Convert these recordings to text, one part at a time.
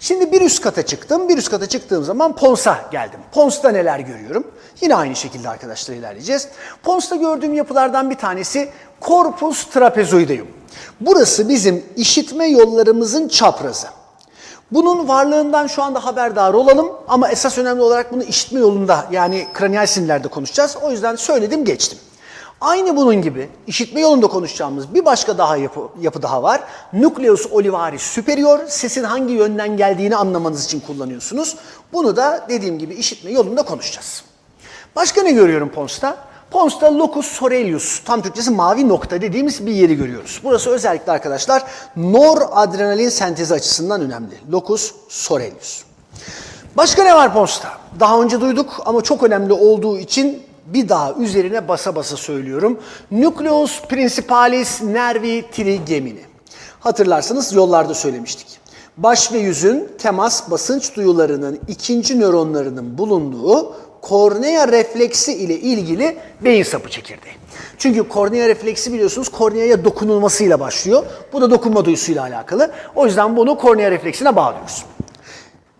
Şimdi bir üst kata çıktım. Bir üst kata çıktığım zaman Pons'a geldim. Pons'ta neler görüyorum? Yine aynı şekilde arkadaşlar ilerleyeceğiz. Pons'ta gördüğüm yapılardan bir tanesi Corpus trapezoideum. Burası bizim işitme yollarımızın çaprazı. Bunun varlığından şu anda haberdar olalım ama esas önemli olarak bunu işitme yolunda yani kraniyal sinirlerde konuşacağız. O yüzden söyledim geçtim. Aynı bunun gibi işitme yolunda konuşacağımız bir başka daha yapı, yapı daha var. Nucleus olivaris superior sesin hangi yönden geldiğini anlamanız için kullanıyorsunuz. Bunu da dediğim gibi işitme yolunda konuşacağız. Başka ne görüyorum Pons'ta? Pons'ta locus sorelius, tam Türkçesi mavi nokta dediğimiz bir yeri görüyoruz. Burası özellikle arkadaşlar noradrenalin sentezi açısından önemli. Locus sorelius. Başka ne var Pons'ta? Daha önce duyduk ama çok önemli olduğu için bir daha üzerine basa basa söylüyorum. Nucleus principalis nervi trigemini. Hatırlarsanız yollarda söylemiştik. Baş ve yüzün temas basınç duyularının ikinci nöronlarının bulunduğu kornea refleksi ile ilgili beyin sapı çekirdeği. Çünkü kornea refleksi biliyorsunuz korneaya dokunulmasıyla başlıyor. Bu da dokunma duyusuyla alakalı. O yüzden bunu kornea refleksine bağlıyoruz.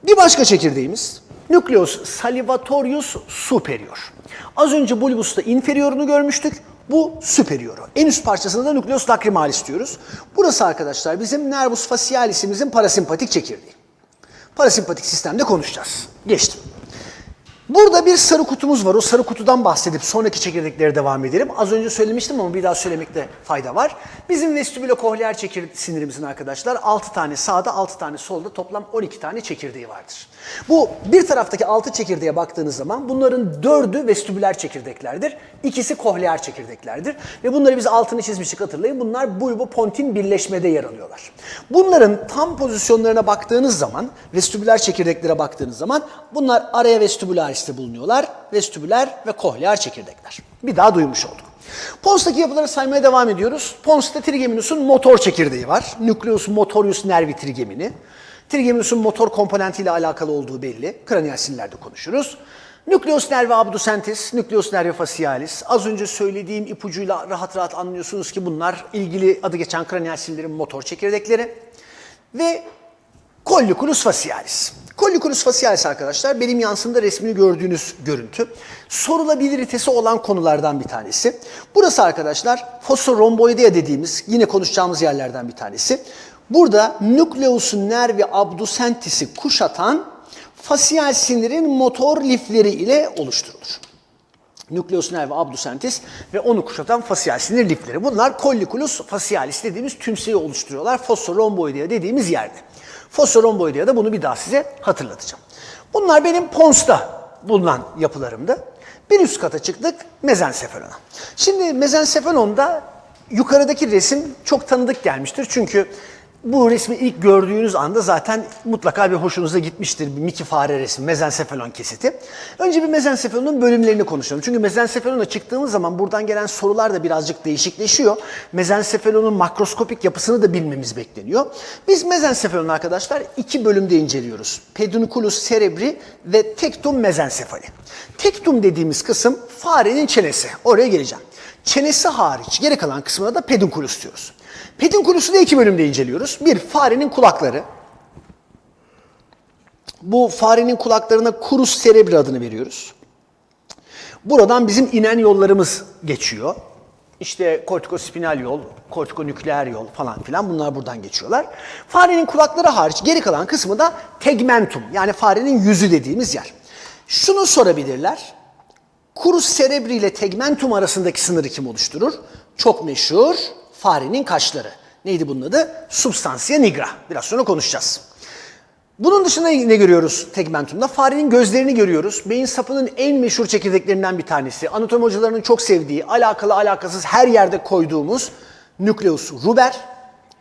Bir başka çekirdeğimiz Nucleus salivatorius superior. Az önce bulbus'ta inferiorunu görmüştük. Bu superioru. En üst parçasında da nucleus lacrimalis diyoruz. Burası arkadaşlar bizim nervus facialis'imizin parasempatik çekirdeği. Parasempatik sistemde konuşacağız. Geçtim. Burada bir sarı kutumuz var. O sarı kutudan bahsedip sonraki çekirdeklere devam edelim. Az önce söylemiştim ama bir daha söylemekte fayda var. Bizim vestibülokohleer çekir sinirimizin arkadaşlar 6 tane sağda 6 tane solda toplam 12 tane çekirdeği vardır. Bu bir taraftaki 6 çekirdeğe baktığınız zaman bunların 4'ü vestibüler çekirdeklerdir. İkisi kohleer çekirdeklerdir. Ve bunları biz altını çizmiştik hatırlayın. Bunlar bulbopontin birleşmede yer alıyorlar. Bunların tam pozisyonlarına baktığınız zaman, vestibüler çekirdeklere baktığınız zaman bunlar araya vestibülariste bulunuyorlar. Vestibüler ve kohleer çekirdekler. Bir daha duymuş olduk. Pons'taki yapıları saymaya devam ediyoruz. Pons'ta trigeminus'un motor çekirdeği var. Nucleus motorius nervi trigemini. Trigeminus'un motor komponentiyle alakalı olduğu belli. Kraniyal sinirlerde konuşuruz. Nucleus nervi abducentis, nucleus nervi facialis. Az önce söylediğim ipucuyla rahat rahat anlıyorsunuz ki bunlar ilgili adı geçen kraniyal sinirlerin motor çekirdekleri. Ve Colliculus facialis. Colliculus facialis arkadaşlar benim yansımda resmini gördüğünüz görüntü. Sorulabiliritesi olan konulardan bir tanesi. Burası arkadaşlar fosforomboidea dediğimiz yine konuşacağımız yerlerden bir tanesi. Burada nucleus nervi abducentis'i kuşatan facial sinirin motor lifleri ile oluşturulur. Nucleus nervi abducentis ve onu kuşatan facial sinir lifleri. Bunlar colliculus facialis dediğimiz tümseyi oluşturuyorlar. Fosforomboidea dediğimiz yerde. Fosforomboidea da bunu bir daha size hatırlatacağım. Bunlar benim Pons'ta bulunan yapılarımdı. Bir üst kata çıktık mezensefalona. Şimdi mezensefalonda yukarıdaki resim çok tanıdık gelmiştir. Çünkü bu resmi ilk gördüğünüz anda zaten mutlaka bir hoşunuza gitmiştir bir Mickey fare resmi, mezensefalon kesiti. Önce bir mezensefalonun bölümlerini konuşalım. Çünkü mezensefalona çıktığımız zaman buradan gelen sorular da birazcık değişikleşiyor. Mezensefalonun makroskopik yapısını da bilmemiz bekleniyor. Biz mezensefalonu arkadaşlar iki bölümde inceliyoruz. Pedunculus cerebri ve tektum mezensefali. Tektum dediğimiz kısım farenin çenesi. Oraya geleceğim. Çenesi hariç geri kalan kısmına da pedunculus diyoruz. Pedunculus'u da iki bölümde inceliyoruz. Bir, farenin kulakları. Bu farenin kulaklarına kurus cerebri adını veriyoruz. Buradan bizim inen yollarımız geçiyor. İşte kortikospinal yol, kortikonükleer yol falan filan bunlar buradan geçiyorlar. Farenin kulakları hariç geri kalan kısmı da tegmentum yani farenin yüzü dediğimiz yer. Şunu sorabilirler. Kurus cerebri ile tegmentum arasındaki sınırı kim oluşturur? Çok meşhur farenin kaşları. Neydi bunun adı? Substantia nigra. Biraz sonra konuşacağız. Bunun dışında ne görüyoruz tegmentumda? Farenin gözlerini görüyoruz. Beyin sapının en meşhur çekirdeklerinden bir tanesi. Anatomi hocalarının çok sevdiği, alakalı alakasız her yerde koyduğumuz nükleus ruber.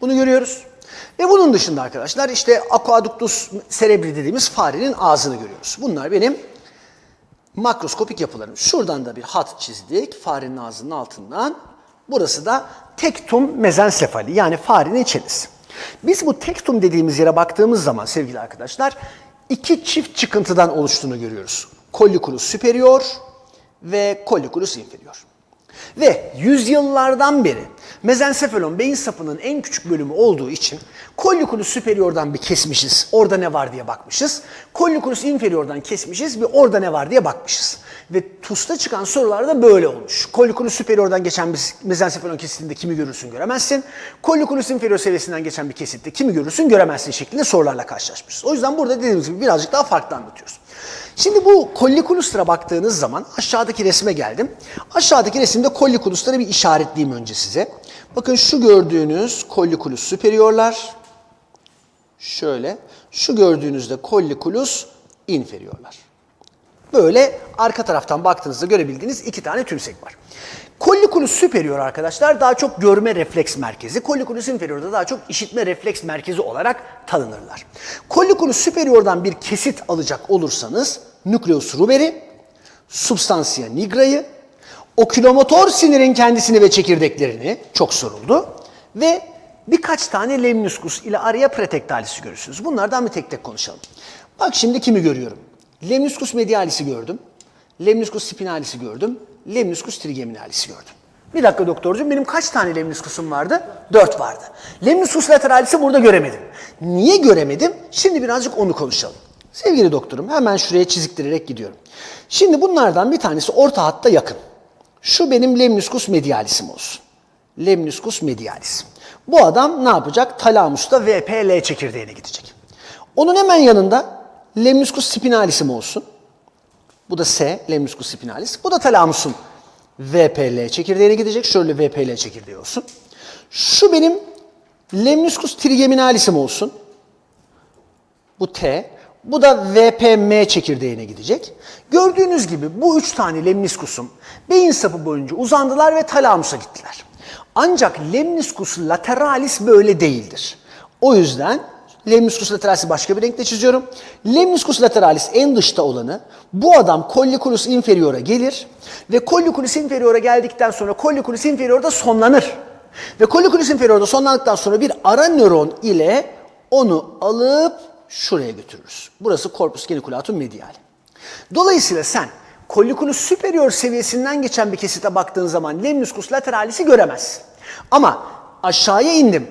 Bunu görüyoruz. Ve bunun dışında arkadaşlar işte aqueductus cerebri dediğimiz farenin ağzını görüyoruz. Bunlar benim makroskopik yapılarım. Şuradan da bir hat çizdik farenin ağzının altından. Burası da tektum mezensefali yani farenin çenesi. Biz bu tektum dediğimiz yere baktığımız zaman sevgili arkadaşlar iki çift çıkıntıdan oluştuğunu görüyoruz. Colliculus superior ve colliculus inferior. Ve yüzyıllardan beri mezensefalon beyin sapının en küçük bölümü olduğu için colliculus superior'dan bir kesmişiz. Orada ne var diye bakmışız. Colliculus inferior'dan kesmişiz ve orada ne var diye bakmışız. Ve TUS'ta çıkan sorularda böyle olmuş. Colliculus superior'dan geçen bir mezensefalon kesitinde kimi görürsün göremezsin. Colliculus inferior seviyesinden geçen bir kesitte kimi görürsün göremezsin şeklinde sorularla karşılaşmışız. O yüzden burada dediğimiz gibi birazcık daha farklı anlatıyoruz. Şimdi bu colliculus'lara baktığınız zaman aşağıdaki resme geldim. Aşağıdaki resimde colliculus'ları bir işaretleyeyim önce size. Bakın şu gördüğünüz colliculus superiorlar. Şöyle. Şu gördüğünüzde colliculus inferiorlar. Böyle arka taraftan baktığınızda görebildiğiniz iki tane tümsek var. Colliculus superior arkadaşlar daha çok görme refleks merkezi. Colliculus inferior da daha çok işitme refleks merkezi olarak tanınırlar. Colliculus superior'dan bir kesit alacak olursanız nucleus ruberi, substantia nigra'yı, okülomotor sinirin kendisini ve çekirdeklerini çok soruldu ve birkaç tane lemniscus ile araya pretektalisi görürsünüz. Bunlardan bir tek tek konuşalım. Bak şimdi kimi görüyorum? Lemniscus medialis'i gördüm. Lemniscus spinalis'i gördüm. Lemniscus trigeminalis'i gördüm. Bir dakika doktorcuğum benim kaç tane lemniscus'um vardı? Dört vardı. Lemniscus lateralis'i burada göremedim. Niye göremedim? Şimdi birazcık onu konuşalım. Sevgili doktorum hemen şuraya çiziktirerek gidiyorum. Şimdi bunlardan bir tanesi orta hatta yakın. Şu benim lemniscus medialis'im olsun. Lemniscus medialis. Bu adam ne yapacak? Talamus'ta VPL çekirdeğine gidecek. Onun hemen yanında lemniscus spinalis'im olsun. Bu da S, lemniscus spinalis. Bu da talamusun VPL çekirdeğine gidecek. Şöyle VPL çekirdeği olsun. Şu benim lemniscus trigeminalis'im olsun. Bu T. Bu da VPM çekirdeğine gidecek. Gördüğünüz gibi bu üç tane lemniskusum beyin sapı boyunca uzandılar ve talamusa gittiler. Ancak lemniscus lateralis böyle değildir. O yüzden lemniscus lateralis'i başka bir renkle çiziyorum. Lemniscus lateralis en dışta olanı bu adam colliculus inferior'a gelir ve colliculus inferior'a geldikten sonra colliculus inferior'da sonlanır. Ve colliculus inferior'da sonlandıktan sonra bir ara nöron ile onu alıp şuraya götürürüz. Burası corpus geniculatum mediali. Dolayısıyla sen colliculus superior seviyesinden geçen bir kesite baktığın zaman lemniscus lateralis'i göremezsin. Ama aşağıya indim.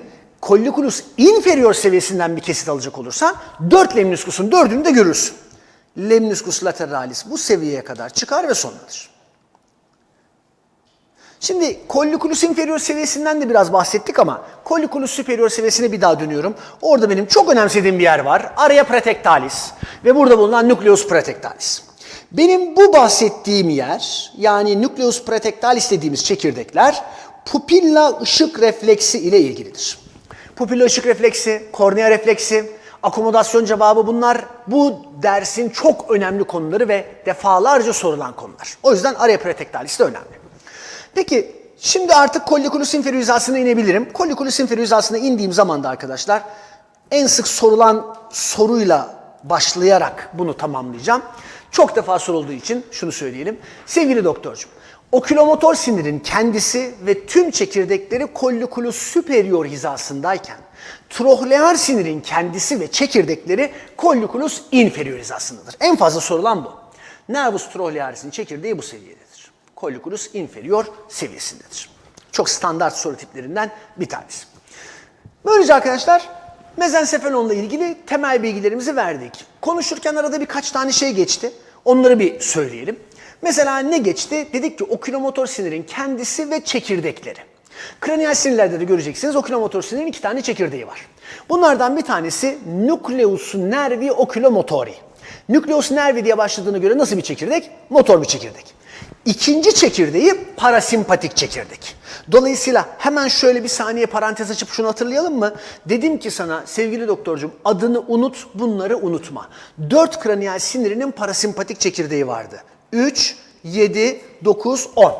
Colliculus inferior seviyesinden bir kesit alacak olursan 4 lemniscus'un 4'ünü de görürsün. Lemniscus lateralis bu seviyeye kadar çıkar ve sonlanır. Şimdi colliculus inferior seviyesinden de biraz bahsettik ama colliculus superior seviyesine bir daha dönüyorum. Orada benim çok önemsediğim bir yer var. Area praetectalis ve burada bulunan nucleus praetectalis. Benim bu bahsettiğim yer yani nucleus praetectalis dediğimiz çekirdekler pupilla ışık refleksi ile ilgilidir. Pupilla ışık refleksi, kornea refleksi, akomodasyon cevabı bunlar bu dersin çok önemli konuları ve defalarca sorulan konular. O yüzden area praetectalis de önemli. Peki şimdi artık colliculus inferior inebilirim. Colliculus inferior indiğim zaman da arkadaşlar en sık sorulan soruyla başlayarak bunu tamamlayacağım. Çok defa sorulduğu için şunu söyleyelim. Sevgili doktorcum, okülomotor sinirin kendisi ve tüm çekirdekleri colliculus superior hizasındayken trohlear sinirin kendisi ve çekirdekleri colliculus inferior hizasındadır. En fazla sorulan bu. Nervus trohlearis'in çekirdeği bu seviyededir. Colliculus inferior seviyesindedir. Çok standart soru tiplerinden bir tanesi. Böylece arkadaşlar mezensefalonla ilgili temel bilgilerimizi verdik. Konuşurken arada birkaç tane şey geçti. Onları bir söyleyelim. Mesela ne geçti? Dedik ki okülomotor sinirin kendisi ve çekirdekleri. Kraniyal sinirlerde de göreceksiniz okülomotor sinirin iki tane çekirdeği var. Bunlardan bir tanesi nucleus nervi oculomotori. Nucleus nervi diye başladığına göre nasıl bir çekirdek? Motor bir çekirdek. İkinci çekirdeği parasimpatik çekirdek. Dolayısıyla hemen şöyle bir saniye parantez açıp şunu hatırlayalım mı? Dedim ki sana sevgili doktorcum adını unut bunları unutma. Dört kraniyal sinirinin parasimpatik çekirdeği vardı. 3, 7, 9, 10.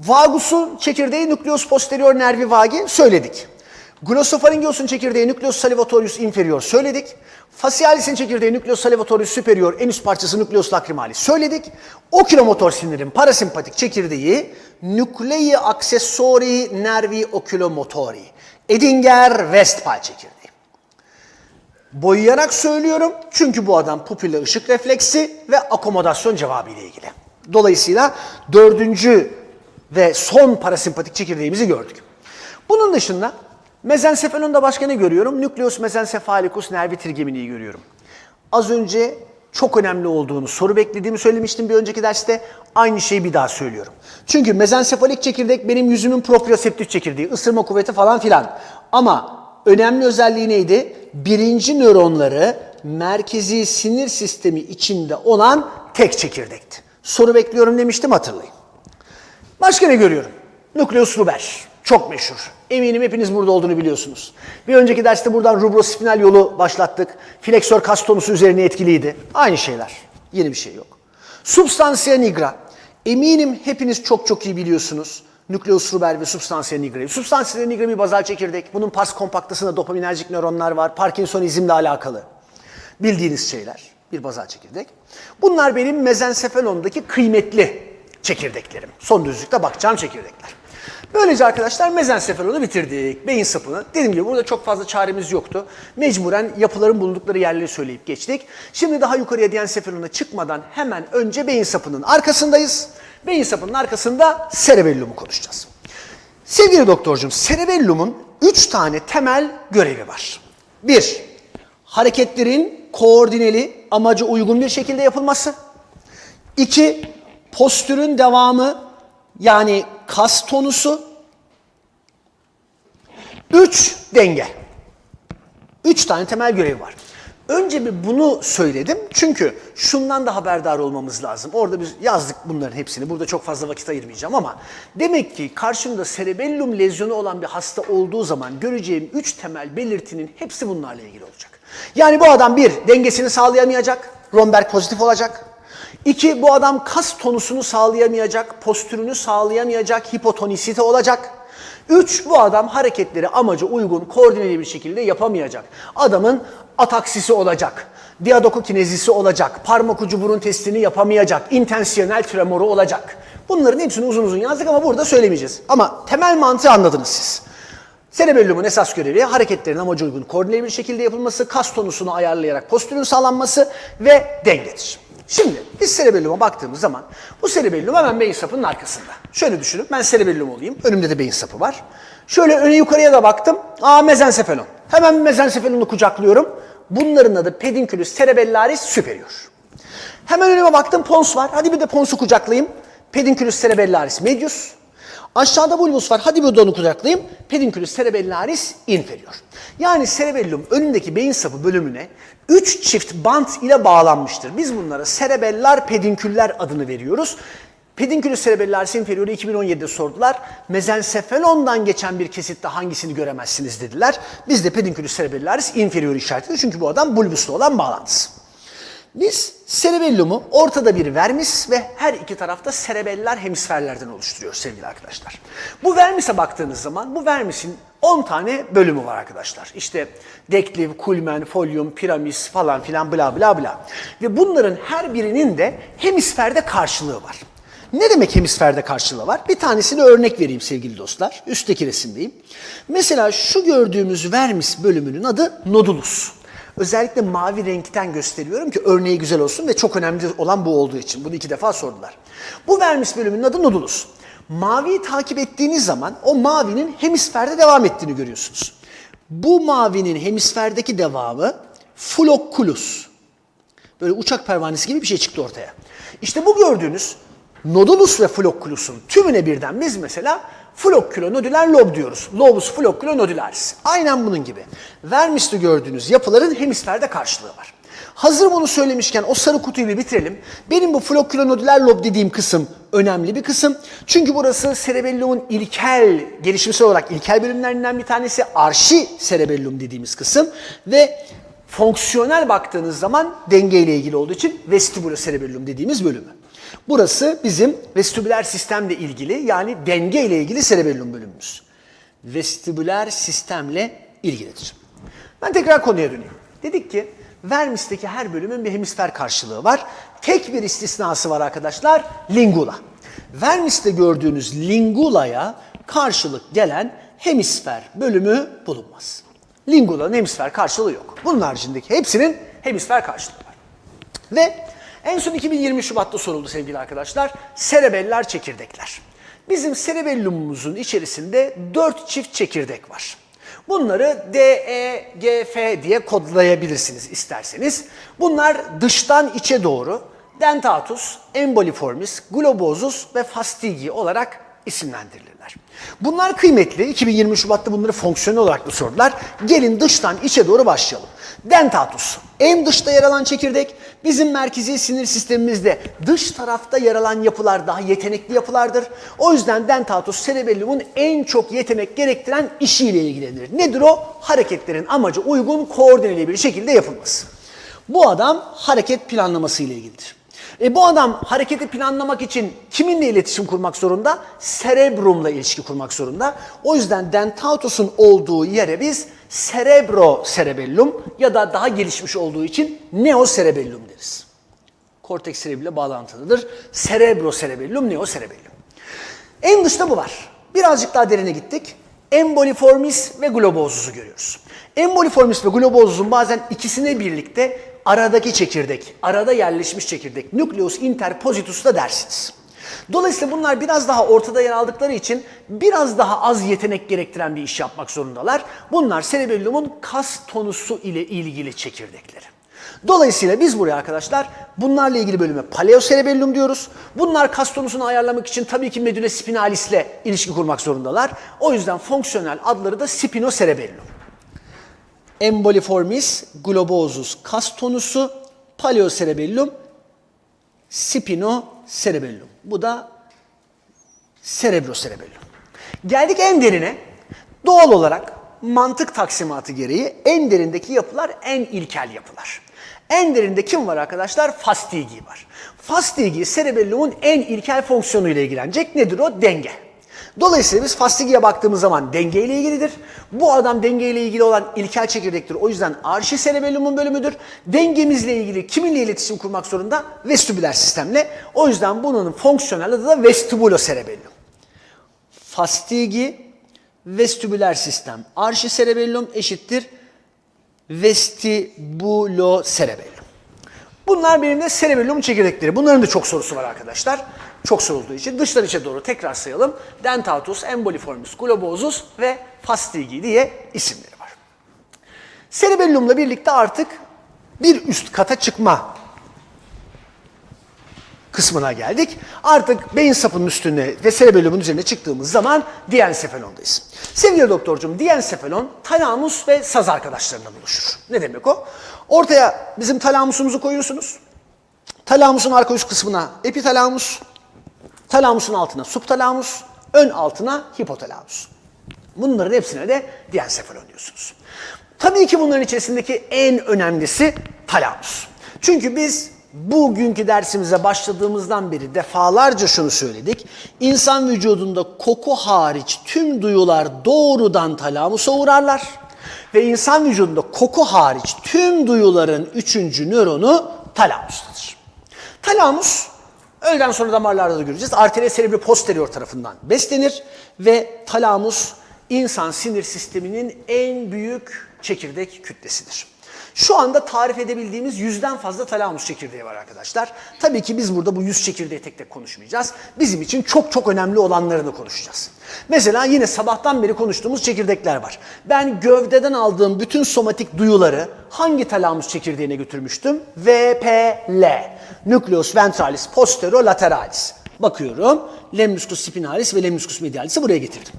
Vagus'un çekirdeği nucleus posterior nervi vagi söyledik. Glosopharyngeus'un çekirdeği nucleus salivatorius inferior söyledik. Facialis'in çekirdeği nucleus salivatorius superior en üst parçası nucleus lacrimalis söyledik. Oculomotor sinirin parasimpatik çekirdeği nuclei accessori nervi oculomotori. Edinger-Westphal çekirdeği. Boyayarak söylüyorum çünkü bu adam pupille ışık refleksi ve akomodasyon cevabı ile ilgili. Dolayısıyla dördüncü ve son parasempatik çekirdeğimizi gördük. Bunun dışında mezensefelonda başka ne görüyorum? Nucleus mezencephalicus nervi trigeminii görüyorum. Az önce çok önemli olduğunu, soru beklediğimi söylemiştim bir önceki derste. Aynı şeyi bir daha söylüyorum. Çünkü mezensefalik çekirdek benim yüzümün proprioseptif çekirdeği, ısırma kuvveti falan filan. Ama önemli özelliği neydi? Birinci nöronları merkezi sinir sistemi içinde olan tek çekirdekti. Soru bekliyorum demiştim hatırlayın. Başka ne görüyorum? Nucleus ruber. Çok meşhur. Eminim hepiniz burada olduğunu biliyorsunuz. Bir önceki derste buradan rubrospinal yolu başlattık. Fleksör kas tonusu üzerine etkiliydi. Aynı şeyler. Yeni bir şey yok. Substantia nigra. Eminim hepiniz çok çok iyi biliyorsunuz. Nucleus ruber ve substantia nigra'yı. Substantia nigra bir bazal çekirdek. Bunun pars kompaktasında dopaminerjik nöronlar var. Parkinsonizmle alakalı. Bildiğiniz şeyler. Bir bazal çekirdek. Bunlar benim mezensefalondaki kıymetli çekirdeklerim. Son düzlükte bakacağım çekirdekler. Böylece arkadaşlar mezensefalonu bitirdik. Beyin sapını. Dediğim gibi burada çok fazla çaremiz yoktu. Mecburen yapıların bulundukları yerleri söyleyip geçtik. Şimdi daha yukarıya diensefalona çıkmadan hemen önce beyin sapının arkasındayız. Beyin sapının arkasında cerebellumu konuşacağız. Sevgili doktorcum, cerebellumun 3 tane temel görevi var. 1. Hareketlerin koordineli, amaca uygun bir şekilde yapılması. 2. Postürün devamı yani kas tonusu. 3. Denge. 3 tane temel görevi var. Önce bir bunu söyledim çünkü şundan da haberdar olmamız lazım. Orada biz yazdık bunların hepsini. Burada çok fazla vakit ayırmayacağım ama demek ki karşımda cerebellum lezyonu olan bir hasta olduğu zaman göreceğim 3 temel belirtinin hepsi bunlarla ilgili olacak. Yani bu adam bir dengesini sağlayamayacak, Romberg pozitif olacak. İki, bu adam kas tonusunu sağlayamayacak, postürünü sağlayamayacak, hipotonisite olacak. Üç, bu adam hareketleri amaca uygun, koordineli bir şekilde yapamayacak. Adamın ataksisi olacak, diadokokinezisi olacak, parmak ucu burun testini yapamayacak, intensiyonel tremoru olacak. Bunların hepsini uzun uzun yazdık ama burada söylemeyeceğiz. Ama temel mantığı anladınız siz. Cerebellumun esas görevi hareketlerin amaca uygun koordineli bir şekilde yapılması, kas tonusunu ayarlayarak postürün sağlanması ve dengedir. Şimdi biz cerebelluma baktığımız zaman bu cerebellum hemen beyin sapının arkasında. Şöyle düşünün ben cerebellum olayım. Önümde de beyin sapı var. Şöyle öne yukarıya da baktım. Aa mezensefalon. Hemen mezensefalonu kucaklıyorum. Bunların adı pedunculus cerebellaris superior. Hemen önüme baktım pons var. Hadi bir de ponsu kucaklayayım. Pedunculus cerebellaris medius. Aşağıda bulbus var. Hadi bir de onu kucaklayayım. Pedunculus cerebellaris inferior. Yani cerebellum önündeki beyin sapı bölümüne 3 çift bant ile bağlanmıştır. Biz bunlara cerebellar pedinküller adını veriyoruz. Pedunculus cerebellaris inferior'u 2017'de sordular. Mezensefalondan geçen bir kesitte hangisini göremezsiniz dediler. Biz de pedunculus cerebellaris inferior işaretledik çünkü bu adam bulbusla olan bağlantısı. Biz cerebellumu ortada bir vermis ve her iki tarafta cerebellar hemisferlerden oluşturuyor sevgili arkadaşlar. Bu vermise baktığınız zaman bu vermisin 10 tane bölümü var arkadaşlar. İşte dekliv, kulmen, folium, piramis falan filan bla bla bla. Ve bunların her birinin de hemisferde karşılığı var. Ne demek hemisferde karşılığı var? Bir tanesini örnek vereyim sevgili dostlar. Üstteki resimdeyim. Mesela şu gördüğümüz vermis bölümünün adı nodulus. Özellikle mavi renkten gösteriyorum ki örneği güzel olsun ve çok önemli olan bu olduğu için. Bunu iki defa sordular. Bu vermis bölümünün adı nodulus. Maviyi takip ettiğiniz zaman o mavinin hemisferde devam ettiğini görüyorsunuz. Bu mavinin hemisferdeki devamı flocculus. Böyle uçak pervanesi gibi bir şey çıktı ortaya. İşte bu gördüğünüz nodulus ve flocculus'un tümüne birden biz mesela flocculonodüler lob diyoruz. Lobus flocculonodularis. Aynen bunun gibi. Vermis'te gördüğünüz yapıların hemisferde karşılığı var. Hazır bunu söylemişken o sarı kutuyu bir bitirelim. Benim bu flocculonodüler lob dediğim kısım önemli bir kısım. Çünkü burası cerebellumun ilkel, gelişimsel olarak ilkel bölümlerinden bir tanesi. Arşi cerebellum dediğimiz kısım. Ve fonksiyonel baktığınız zaman denge ile ilgili olduğu için vestibulocerebellum dediğimiz bölümü. Burası bizim vestibüler sistemle ilgili yani denge ile ilgili cerebellum bölümümüz. Vestibüler sistemle ilgilidir. Ben tekrar konuya döneyim. Dedik ki vermisteki her bölümün bir hemisfer karşılığı var. Tek bir istisnası var arkadaşlar, lingula. Vermiste gördüğünüz lingulaya karşılık gelen hemisfer bölümü bulunmaz. Lingula'nın hemisfer karşılığı yok. Bunun haricindeki hepsinin hemisfer karşılığı var. Ve en son 2020 Şubat'ta soruldu sevgili arkadaşlar. Serebellar çekirdekler. Bizim cerebellumumuzun içerisinde 4 çift çekirdek var. Bunları D, E, G, F diye kodlayabilirsiniz isterseniz. Bunlar dıştan içe doğru dentatus, emboliformis, globosus ve fastigi olarak isimlendirilirler. Bunlar kıymetli. 2020 Şubat'ta bunları fonksiyonel olarak da sordular. Gelin dıştan içe doğru başlayalım. Dentatus en dışta yer alan çekirdek. Bizim merkezi sinir sistemimizde dış tarafta yer alan yapılar daha yetenekli yapılardır. O yüzden dentatus cerebellumun en çok yetenek gerektiren işiyle ilgilenir. Nedir o? Hareketlerin amacı uygun, koordineli bir şekilde yapılması. Bu adam hareket planlaması ile ilgilidir. E bu adam hareketi planlamak için kiminle iletişim kurmak zorunda? Cerebrumla ilişki kurmak zorunda. O yüzden dentatus'un olduğu yere biz cerebro cerebellum ya da daha gelişmiş olduğu için neo cerebellum deriz. Korteks cerebrile bağlantılıdır. Cerebro cerebellum, neo cerebellum. En dışta bu var. Birazcık daha derine gittik. Emboliformis ve globosus'u görüyoruz. Emboliformis ve globosus'un bazen ikisine birlikte aradaki çekirdek, arada yerleşmiş çekirdek, nucleus interpositus da dersiniz. Dolayısıyla bunlar biraz daha ortada yer aldıkları için biraz daha az yetenek gerektiren bir iş yapmak zorundalar. Bunlar cerebellumun kas tonusu ile ilgili çekirdekleri. Dolayısıyla biz buraya arkadaşlar bunlarla ilgili bölüme paleocerebellum diyoruz. Bunlar kas tonusunu ayarlamak için tabii ki medulla spinalis ile ilişki kurmak zorundalar. O yüzden fonksiyonel adları da spinocerebellum. Emboliformis globosus kas tonusu, paleocerebellum, spinocerebellum. Bu da cerebrocerebellum. Geldik en derine. Doğal olarak mantık taksimatı gereği en derindeki yapılar en ilkel yapılar. En derinde kim var arkadaşlar? Fastigi var. Fastigi cerebellumun en ilkel fonksiyonuyla ilgilenecek. Nedir o? Denge. Dolayısıyla biz Fastigi'ye baktığımız zaman denge ile ilgilidir. Bu adam denge ile ilgili olan ilkel çekirdektir. O yüzden arşi cerebellumun bölümüdür. Dengemizle ilgili kiminle iletişim kurmak zorunda? Vestibüler sistemle. O yüzden bunun fonksiyonel adı da vestibulocerebellum. Fastigi vestibüler sistem. Arşi cerebellum eşittir vestibulocerebellum. Bunlar benim de cerebellum çekirdekleri. Bunların da çok sorusu var arkadaşlar. Çok sorulduğu için dıştan içe doğru tekrar sayalım. Dentatus, emboliformis, globosus ve fastigi diye isimleri var. Cerebellumla birlikte artık bir üst kata çıkma kısmına geldik. Artık beyin sapının üstüne ve cerebellumun üzerine çıktığımız zaman diensefalondayız. Sevgili doktorcum, diensefalon talamus ve saz arkadaşlarından oluşur. Ne demek o? Ortaya bizim talamusumuzu koyuyorsunuz. Talamusun arka üst kısmına epitalamus, talamusun altına subtalamus, ön altına hipotalamus. Bunların hepsine de diensefalon diyorsunuz. Tabii ki bunların içerisindeki en önemlisi talamus. Çünkü biz bugünkü dersimize başladığımızdan beri defalarca şunu söyledik. İnsan vücudunda koku hariç tüm duyular doğrudan talamusa uğrarlar. Ve insan vücudunda koku hariç tüm duyuların üçüncü nöronu talamustadır. Talamus öğleden sonra damarlarda da göreceğiz. Arteria cerebri posterior tarafından beslenir ve talamus insan sinir sisteminin en büyük çekirdek kütlesidir. Şu anda tarif edebildiğimiz yüzden fazla talamus çekirdeği var arkadaşlar. Tabii ki biz burada bu yüz çekirdeği tek tek konuşmayacağız. Bizim için çok çok önemli olanlarını konuşacağız. Mesela yine sabahtan beri konuştuğumuz çekirdekler var. Ben gövdeden aldığım bütün somatik duyuları hangi talamus çekirdeğine götürmüştüm? VPL. Nucleus ventralis posterolateraalis. Bakıyorum. Lemniscus spinalis ve lemniscus medialis'i buraya getirdim.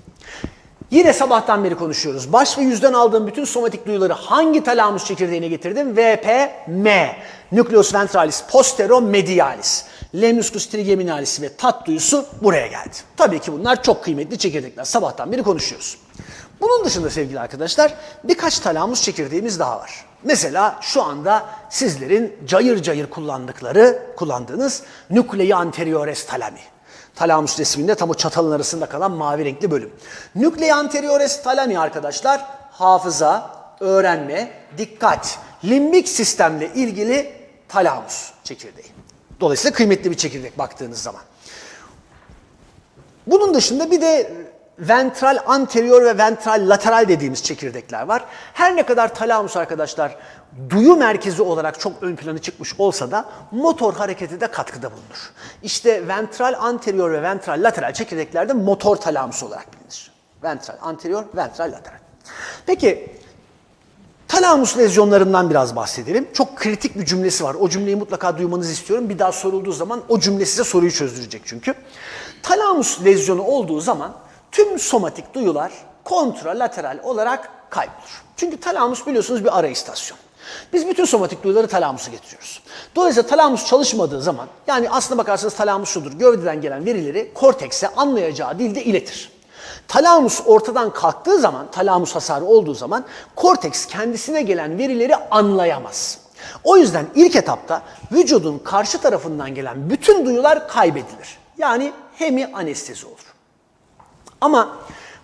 Yine sabahtan beri konuşuyoruz. Baş ve yüzden aldığım bütün somatik duyuları hangi talamus çekirdeğine getirdim? VPM. Nucleus ventralis posteromedialis. Lemniscus trigeminalis ve tat duyusu buraya geldi. Tabii ki bunlar çok kıymetli çekirdekler. Sabahtan beri konuşuyoruz. Bunun dışında sevgili arkadaşlar birkaç talamus çekirdeğimiz daha var. Mesela şu anda sizlerin cayır cayır kullandıkları, kullandığınız nuclei anteriores thalami. Talamus resminde tam o çatalın arasında kalan mavi renkli bölüm. Nuclei anteriores thalami arkadaşlar hafıza, öğrenme, dikkat, limbik sistemle ilgili talamus çekirdeği. Dolayısıyla kıymetli bir çekirdek baktığınız zaman. Bunun dışında bir de ventral anterior ve ventral lateral dediğimiz çekirdekler var. Her ne kadar talamus arkadaşlar duyu merkezi olarak çok ön plana çıkmış olsa da motor hareketi de katkıda bulunur. İşte ventral anterior ve ventral lateral çekirdeklerde motor talamus olarak bilinir. Ventral anterior, ventral lateral. Peki Talamus lezyonlarından biraz bahsedelim. Çok kritik bir cümlesi var. O cümleyi mutlaka duymanızı istiyorum. Bir daha sorulduğu zaman o cümle size soruyu çözdürecek çünkü. Talamus lezyonu olduğu zaman tüm somatik duyular kontralateral olarak kaybolur. Çünkü talamus biliyorsunuz bir ara istasyon. Biz bütün somatik duyuları talamusa getiriyoruz. Dolayısıyla talamus çalışmadığı zaman yani aslına bakarsanız talamus şudur. Gövdeden gelen verileri kortekse anlayacağı dilde iletir. Talamus ortadan kalktığı zaman, talamus hasarı olduğu zaman korteks kendisine gelen verileri anlayamaz. O yüzden ilk etapta vücudun karşı tarafından gelen bütün duyular kaybedilir. Yani hemi anestezi olur. Ama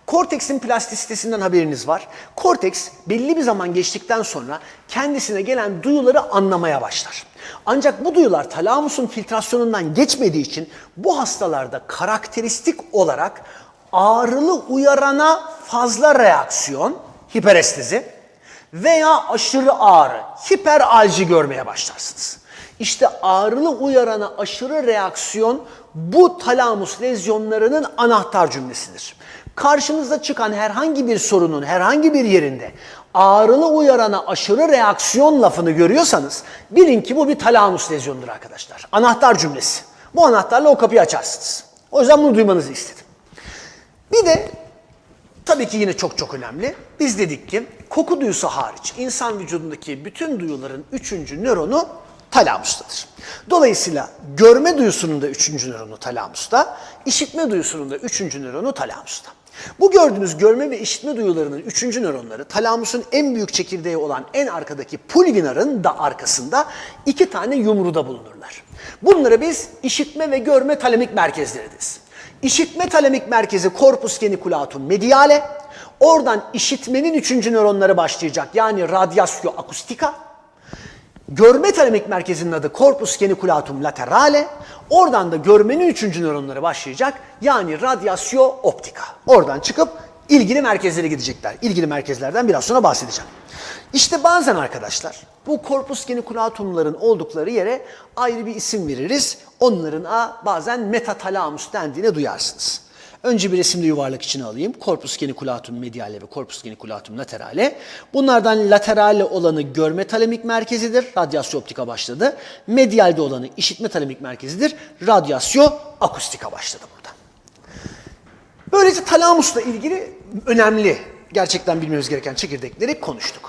korteksin plastisitesinden haberiniz var. Korteks belli bir zaman geçtikten sonra kendisine gelen duyuları anlamaya başlar. Ancak bu duyular talamusun filtrasyonundan geçmediği için bu hastalarda karakteristik olarak ağrılı uyarana fazla reaksiyon, hiperestezi veya aşırı ağrı, hiperalji görmeye başlarsınız. İşte ağrılı uyarana aşırı reaksiyon bu talamus lezyonlarının anahtar cümlesidir. Karşınıza çıkan herhangi bir sorunun herhangi bir yerinde ağrılı uyarana aşırı reaksiyon lafını görüyorsanız bilin ki bu bir talamus lezyonudur arkadaşlar. Anahtar cümlesi. Bu anahtarla o kapıyı açarsınız. O yüzden bunu duymanızı istedim. Bir de tabii ki yine çok çok önemli. Biz dedik ki koku duyusu hariç insan vücudundaki bütün duyuların üçüncü nöronu talamustadır. Dolayısıyla görme duyusunun da üçüncü nöronu talamusta, işitme duyusunun da üçüncü nöronu talamusta. Bu gördüğünüz görme ve işitme duyularının üçüncü nöronları talamusun en büyük çekirdeği olan en arkadaki pulvinarın da arkasında iki tane yumruda bulunurlar. Bunlara biz işitme ve görme talemik merkezleri deriz. İşitme talemik merkezi corpus geniculatum mediale. Oradan işitmenin üçüncü nöronları başlayacak. Yani radyasyo akustika. Görme talemik merkezinin adı corpus geniculatum laterale. Oradan da görmenin üçüncü nöronları başlayacak. Yani radyasyo optika. Oradan çıkıp ilgili merkezlere gidecekler. İlgili merkezlerden biraz sonra bahsedeceğim. İşte bazen arkadaşlar bu corpus geniculatumların oldukları yere ayrı bir isim veririz. Onların a bazen metatalamus dendiğini duyarsınız. Önce bir resimde yuvarlak içine alayım. Corpus geniculatum mediale ve corpus geniculatum laterale. Bunlardan laterale olanı görme talemik merkezidir. Radyasyo optika başladı. Medialde olanı işitme talemik merkezidir. Radyasyo akustika başladı burada. Böylece talamusla ilgili önemli, gerçekten bilmemiz gereken çekirdekleri konuştuk.